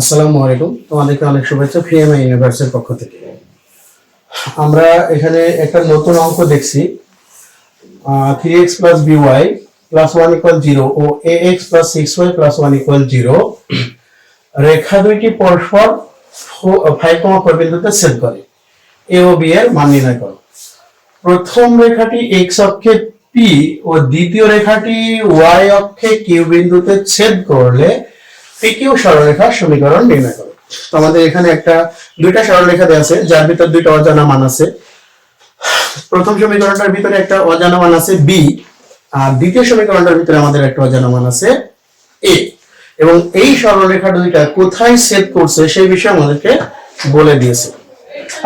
আসসালামু আলাইকুম। তোমাদেরকে অনেক শুভেচ্ছা ফিএমআই ইউনিভার্সিটির পক্ষ থেকে। আমরা এখানে একটা নতুন অঙ্ক দেখছি। Three x plus b y plus one equal zero ও এ x plus six y plus one equal zero রেখা দুইটি পরস্পর ফাইভ কমা ফোর বিন্দুতে ছেদ করে। এ ও বি এর মান নির্ণয় করো। প্রথম রেখাটি এক্স অক্ষে পি ও দ্বিতীয় রেখাটি ওয়াই অক্ষে কিউ বিন্দুতে ছেদ করলে পি কিউ সরলরেখার সমীকরণ নির্ণয় করো। তো আমাদের এখানে একটা, দুইটা সরলরেখা দেওয়া আছে, যার ভিতর দুইটা অজানা মান আছে। প্রথম সমীকরণটার ভিতরে একটা অজানা মান আছে বি আর দ্বিতীয় সমীকরণটার ভিতরে আমাদের একটা অজানা মান আছে এ এবং এই সরলরেখা দুইটা কোথায় ছেদ করছে সেই বিষয়ে আমাদেরকে বলে দিয়েছে।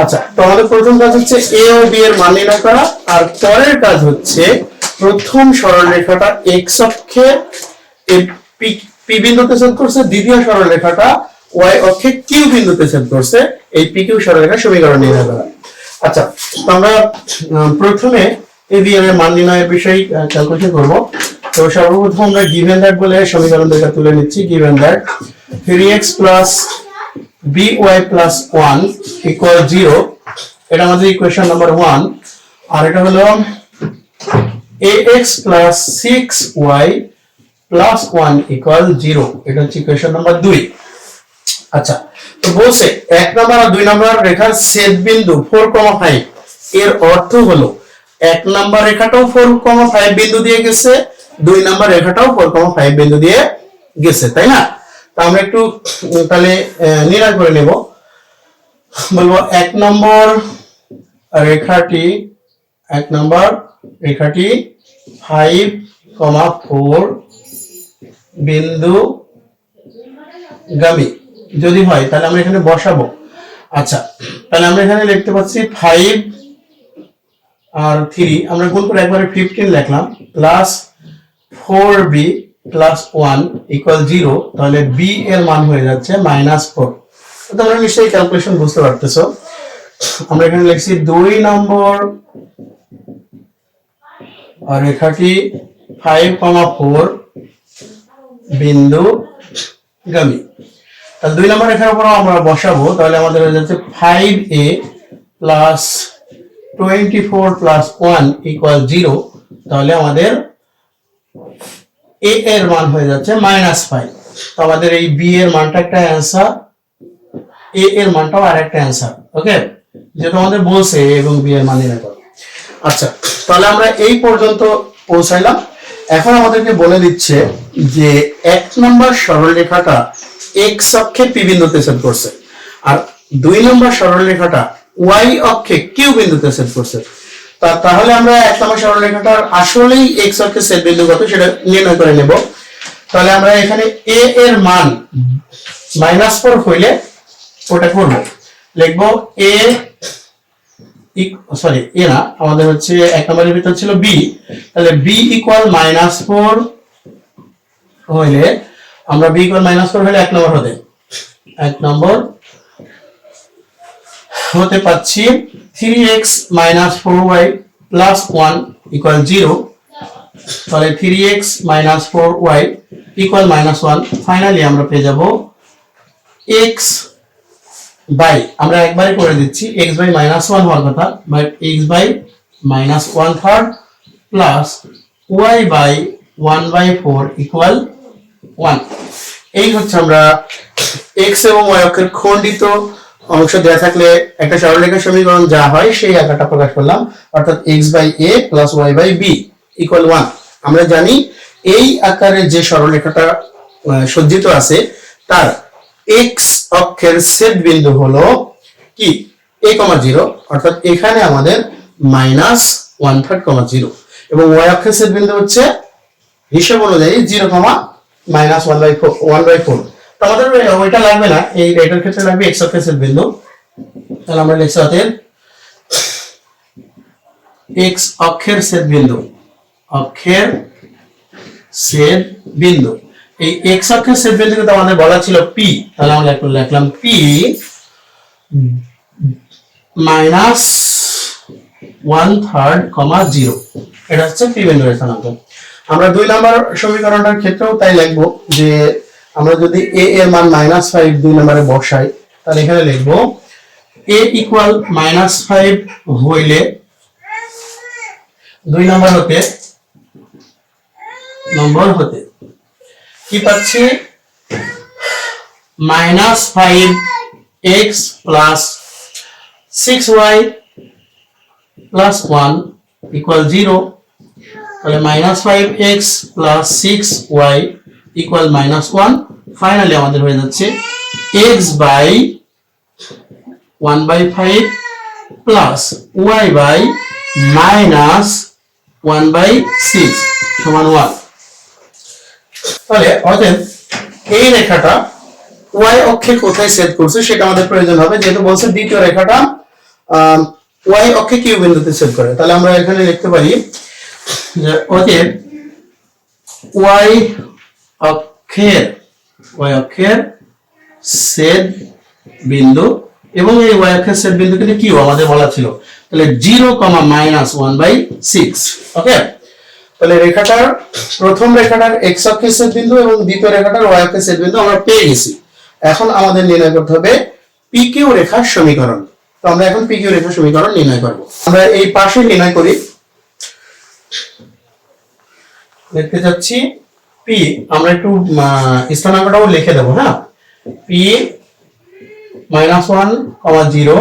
আচ্ছা তো আমাদের প্রথম কাজ হচ্ছে এ ও বি এর মান নির্ণয় করা, আর পরের কাজ হচ্ছে প্রথম সরলরেখাটা এক্স অক্ষে পি বিন্দুতে ছেদ করছে, দ্বিতীয় সরলরেখাটা ওয়াই অক্ষে কিউ বিন্দুতে ছেদ করছে, এই পি কিউ সরলরেখার সমীকরণ নির্ণয় করা আচ্ছা আমরা প্রথমে এ বি এর মান নির্ণয়ের বিষয়ে ক্যালকুলেশন করব। তো সর্বপ্রথম আমরা গিভেন দ্যাট বলে সমীকরণ দুইটা তুলে নিচ্ছি given that three x plus b y plus one equal zero এটা আমাদের ইকুয়েশন নাম্বার ওয়ান আর এটা হলো x plus six y plus one equal zero এটা হচ্ছে ইকুয়েশন নাম্বার দুই। আচ্ছা তো বলছে এক নাম্বার আর দুই নাম্বার রেখার ছেদ বিন্দু ফোর কমা ফাইভ এর অর্থ হলো, এক নাম্বার রেখাটাও ফোর কমা ফাইভ বিন্দু দিয়ে গেছে, দুই নাম্বার রেখাটাও ফোর কমা ফাইভ বিন্দু দিয়ে গেছে, তাই না? তো আমরা একটু তাহলে নির্ণয় করে নেব। বলব, এক নম্বর রেখাটি, এক নম্বর রেখাটি ফাইভ কমা ফোর বিন্দু গামী। যদি হয়, তাহলে আমরা এখানে বসাবো। আচ্ছা তাহলে আমরা এখানে লিখতে পাচ্ছি ফাইভ আর থ্রি আমরা গুণ করে একবারে ফিফটিন লিখলাম plus four b plus one equal zero তাহলে বি এর মান হয়ে যাচ্ছে মাইনাস ফোর তোমরা নিশ্চয়ই ক্যালকুলেশন বুঝতে পারতেছো। আমরা এখানে লিখছি দুই নম্বর রেখাটি ফাইভ কমা ফোর বিন্দু গামী। তাহলে দুই নম্বর রেখার উপর আমরা বসাবো। তাহলে আমাদের হয়ে যাচ্ছে five a plus twenty four plus one equal zero তাহলে আমাদের এ এর মান হয়ে যাচ্ছে মাইনাস ফাইভ তো আমাদের এই বি এর মানটা একটা অ্যান্সার এ এর মানটাও আর একটা অ্যান্সার ওকে যেটা আমাদের বলছে এবং বি এর মান আচ্ছা তাহলে আমরা এই পর্যন্ত পৌঁছাইলাম। এখন আমাদেরকে বলে দিচ্ছে যে এক নম্বর সরলরেখাটা এক্স অক্ষে পি বিন্দুতে ছেদ করছে, আর দুই নম্বর সরলরেখাটা ওয়াই অক্ষে কিউ বিন্দুতে ছেদ করছে। তাহলে আমরা এক নম্বর সরলরেখাটার আসলেই এক্স অক্ষে ছেদ বিন্দু কত সেটা নির্ণয় করে নেব। তাহলে আমরা এখানে এ এর মান মাইনাস ফোর হইলে ওটা করব। লিখব এ সরি এ না, আমাদের হচ্ছে এক নম্বরের ভিতর ছিল বি তাহলে বি ইকুয়াল মাইনাস ফোর হইলে আমরা বি ইকুয়াল মাইনাস ফোর হলে এক নম্বর হতে, এক নম্বর হতে পাচ্ছি three x minus four y plus one equal zero তাহলে three x minus four y equal minus one finally আমরা পেয়ে যাব এক্স বাই, আমরা একবারে করে দিচ্ছি এক্স বাই মাইনাস ওয়ান হওয়ার কথা but x by minus one third plus y by one by four equal one এই হচ্ছে আমরা এক্স এবং ওয়াই অক্ষের খণ্ডিত অংশ দেওয়া থাকলে একটা সরলরেখার সমীকরণ যা হয় সেই আকারটা প্রকাশ করলাম, অর্থাৎ x by a plus y by b equal one আমরা জানি এই আকারে যে সরলরেখাটা সজ্জিত আছে, তার এক্স অক্ষের ছেদ বিন্দু হলো কি? এ কমা জিরো অর্থাৎ এখানে আমাদের minus one third comma zero এবং ওয়াই অক্ষের ছেদ বিন্দু হচ্ছে হিসাব অনুযায়ী zero comma minus one by four one by four তো আমাদের ওই- ওইটা লাগবে না, এই এটার ক্ষেত্রে লাগবে এক্স অক্ষের ছেদ বিন্দু। তাহলে আমরা লিখছি অতএব এক্স অক্ষের ছেদ বিন্দু, অক্ষের ছেদ বিন্দু। এই এক্স অক্ষের ছেদ বিন্দু কিন্তু আমাদের বলা ছিল পি তাহলে আমরা একটু লিখলাম P minus one third comma zero এটা হচ্ছে পি বিন্দুর স্থানাঙ্ক আমরা দুই নম্বর সমীকরণটার ক্ষেত্রেও তাই লিখব যে আমরা যদি এ এর মান মাইনাস ফাইভ দুই নম্বরে বসাই, তাহলে এখানে লিখব এ ইকুয়াল মাইনাস ফাইভ হইলে দুই নম্বর হতে নম্বর হতে। কি পাচ্ছি? Minus five x plus six y plus one equal zero তাহলে minus five x plus six y equal minus one finally আমাদের হয়ে যাচ্ছে x by one by five plus y by minus one by six সমান one তাহলে অতএব এই রেখাটা Y অক্ষে কোথায় সেট করছে সেটা আমাদের প্রয়োজন হবে, যেহেতু বলছে দ্বিতীয় রেখাটা ওয়াই অক্ষে কিউ বিন্দুতে সেট করে। তাহলে আমরা এখানে লিখতে পারি যে অতএব ওয়াই অক্ষের ওয়াই অক্ষের সেট বিন্দু এবং এই ওয়াই অক্ষের সেট বিন্দু কিন্তু কিউ আমাদের বলা ছিল। তাহলে zero comma minus one by six okay তাহলে রেখাটার প্রথম রেখাটার এক্স অক্ষের বিন্দু এবং দ্বিতীয় রেখাটার ওয়াই অক্ষের সেট বিন্দু আমরা পেয়ে গেছি। এখন আমাদের নির্ণয় করতে হবে পিকিউ রেখার সমীকরণ। তো আমরা এখন পিকিউ রেখার সমীকরণ নির্ণয় করব। আমরা এই পাশে নির্ণয় করি। লিখতে যাচ্ছি পি আমরা একটু স্থানাঙ্কটাও লিখে দেবো হ্যাঁ? P minus one comma zero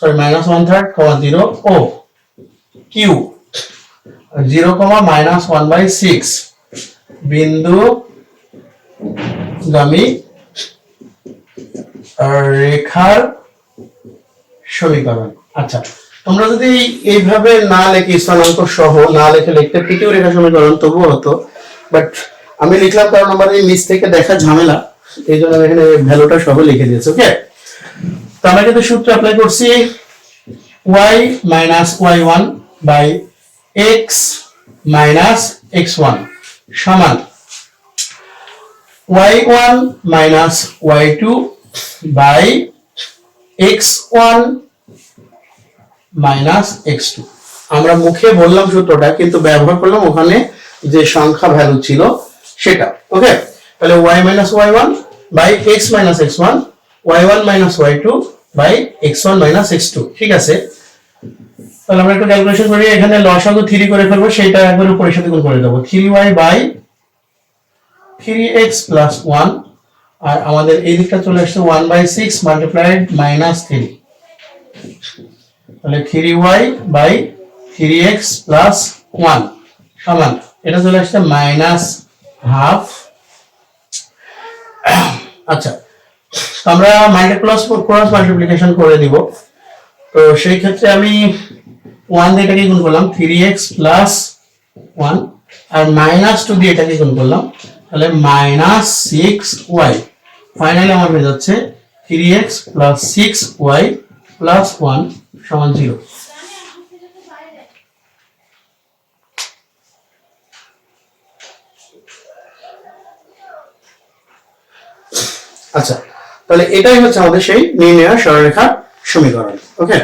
sorry minus one third comma zero O Q zero comma minus one by six. বিন্দু গামী রেখার সমীকরণ। আচ্ছা তোমরা যদি এইভাবে না লেখে স্থানাঙ্ক সহ না লেখে লিখতে পিকিউ রেখা সমীকরণ তবুও হতো। বাট আমি লিখলাম কারণ আমার এই নিচ থেকে দেখা ঝামেলা, এই জন্য এখানে ভ্যালুটা সহ লিখে দিয়েছি ওকে তো আমরা কিন্তু সূত্র অ্যাপ্লাই করছি y minus y one by x minus x one সমান y one minus y two by x one minus x two আমরা মুখে বললাম সূত্রটা, কিন্তু ব্যবহার করলাম ওখানে যে সংখ্যা ভ্যালু ছিল সেটা ওকে তাহলে y minus y one by x minus x one y one minus y two by x one minus x two ঠিক আছে? তাহলে আমরা একটু ক্যালকুলেশন করি, এখানে লসাগু থ্রি করে ফেলব সেটা একবার উপরের সাথে গুণ করে দেবো। Three y by three x plus one আর আমাদের এই দিকটা চলে আসছে one by six multiplied minus three তাহলে three y by three x plus one সমান। এটা চলে আসছে মাইনাস হাফ আচ্ছা আমরা মাল্টিপ্লাস ক্রস মাল্টিপ্লিকেশন করে দিব। তো সেই ক্ষেত্রে আমি ওয়ান দিয়ে এটাকে গুণ করলাম? থ্রি এক্স প্লাস ওয়ান আর মাইনাস টু দিয়ে এটাকে গুণ করলাম? তাহলে মাইনাস সিক্স ওয়াই ফাইনালি আমার হয়ে যাচ্ছে three x plus six y plus one সমান জিরো আচ্ছা তাহলে এটাই হচ্ছে আমাদের সেই নির্ণয় সরলরেখার সমীকরণ ওকে